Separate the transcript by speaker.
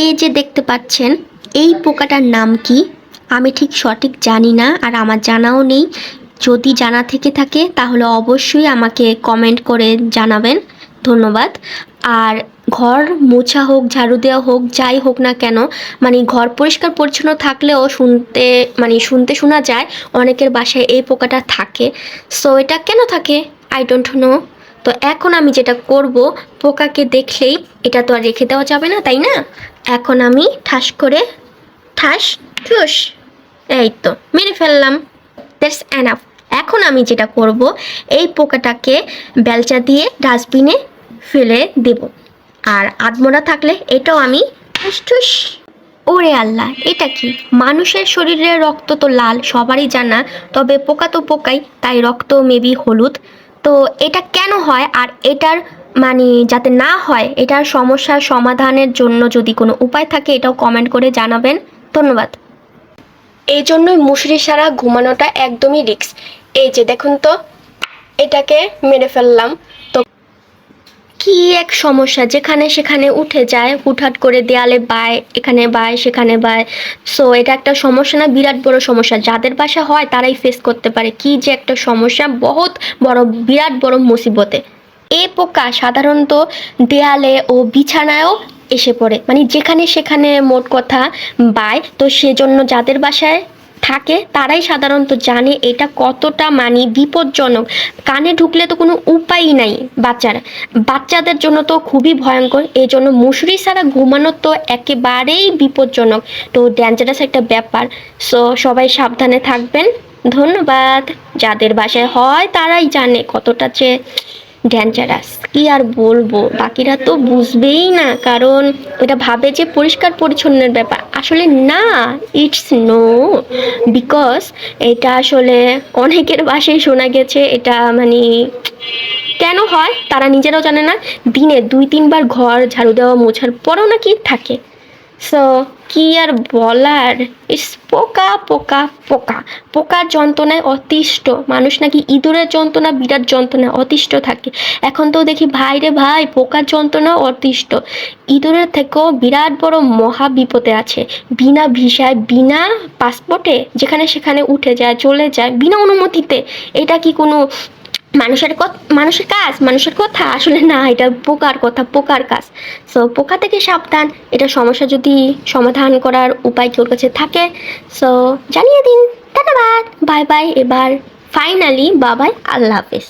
Speaker 1: এই যে দেখতে পাচ্ছেন, এই পোকাটার নাম কি? আমি ঠিক সঠিক জানি না আর আমার জানাও নেই। যদি জানা থেকে থাকে, তাহলে অবশ্যই আমাকে কমেন্ট করে জানাবেন। ধন্যবাদ। আর ঘর মোছা হোক, ঝাড়ু দেওয়া হোক, যাই হোক না কেন মানে ঘর পরিষ্কার পরিচ্ছন্ন থাকলেও শুনতে মানে শুনতে শোনা যায়, অনেকের বাসায় এই পোকাটা থাকে। সো এটা কেন থাকে? আই ডোন্ট নো তো এখন আমি যেটা করব, পোকাকে দেখলেই এটা তো আর রেখে দেওয়া যাবে না, তাই না? এখন আমি ঠাস করে, ঠাস, ঠুস, এই তো, মেরে ফেললাম। দ্যাটস অ্যানাফ এখন আমি যেটা করব, এই পোকাটাকে বেলচা দিয়ে ডাস্টবিনে ফেলে দেব। আর আদমোড়া থাকলে এটাও আমি ঠুস ঠুস। ওরে আল্লাহ, এটা কি? মানুষের শরীরে রক্ত তো লাল, সবারই জানা, তবে পোকা তো পোকাই, তাই রক্ত মেবি হলুদ। তো এটা কেন হয়? আর এটার মানে যাতে না হয়, এটার সমস্যার সমাধানের জন্য যদি কোনো উপায় থাকে, এটাও কমেন্ট করে জানাবেন। ধন্যবাদ। এই জন্যই মুসুরি সারা ঘুমানোটা একদমই রিক্স এই যে দেখুন তো, এটাকে মেরে ফেললাম। কি এক সমস্যা? যেখানে সেখানে উঠে যায়, হুটহাট করে দেয়ালে বায়, এখানে বায়, সেখানে বায়। সো এটা একটা সমস্যা না? বিরাট বড় সমস্যা। যাদের বাসা হয়, তারাই ফেস করতে পারে। কি যে একটা সমস্যা? বহুত বড়, বিরাট বড় মুসিবতে। এ পোকা সাধারণত দেয়ালে ও বিছানায়ও এসে পড়ে। মানে যেখানে সেখানে মোট কথা বায়। তো সেজন্য যাদের বাসায় থাকে, তারাই সাধারণত জানে এটা কতটা মানে বিপজ্জনক। কানে ঢুকলে তো কোনো উপায়ই নাই বাচ্চারা। বাচ্চাদের জন্য তো খুবই ভয়ঙ্কর এই জন্য মুসুরি ছাড়া ঘুমানো তো একেবারেই বিপজ্জনক। তো ডেঞ্জারাস একটা ব্যাপার। সো সবাই সাবধানে থাকবেন। ধন্যবাদ। যাদের বাসায় হয়, তারাই জানে কতটা যে ডেঞ্জারাস কি আর বলব? বাকিরা তো বুঝবেই না, কারণ এটা ভাবে যে পরিষ্কার পরিচ্ছন্নের ব্যাপার। আসলে না ইটস নো বিকজ এটা আসলে অনেকের বাসায় শোনা গেছে, এটা মানে কেন হয় তারা নিজেরাও জানে না। দিনে দুই, তিনবার ঘর ঝাড়ু দেওয়া, মোছার পরও নাকি থাকে। সো কি আর বলার? ইস পোকা পোকা পোকা। পোকার যন্ত্রণায় অতিষ্ঠ। মানুষ নাকি ইঁদুরের যন্ত্রণা, বিরাট যন্ত্রণায় অতিষ্ঠ থাকে। এখন তো দেখি, ভাই রে ভাই, পোকার যন্ত্রণা অতিষ্ঠ। ইঁদুরের থেকেও বিরাট বড় মহা বিপদে আছে। বিনা ভিসায়, বিনা পাসপোর্টে যেখানে সেখানে উঠে যায়, চলে যায়, বিনা অনুমতিতে। এটা কি কোনো মানুষের মানুষের কাজ, মানুষের কথা। আসলে না, এটা পোকার কথা, পোকার কাজ। সো পোকা থেকে সাবধান। এটা সমস্যা যদি সমাধান করার উপায় কেউর কাছে থাকে সো জানিয়ে দিন। ধন্যবাদ। বাই বাই এবার ফাইনালি বাবাই আল্লাহ হাফেজ।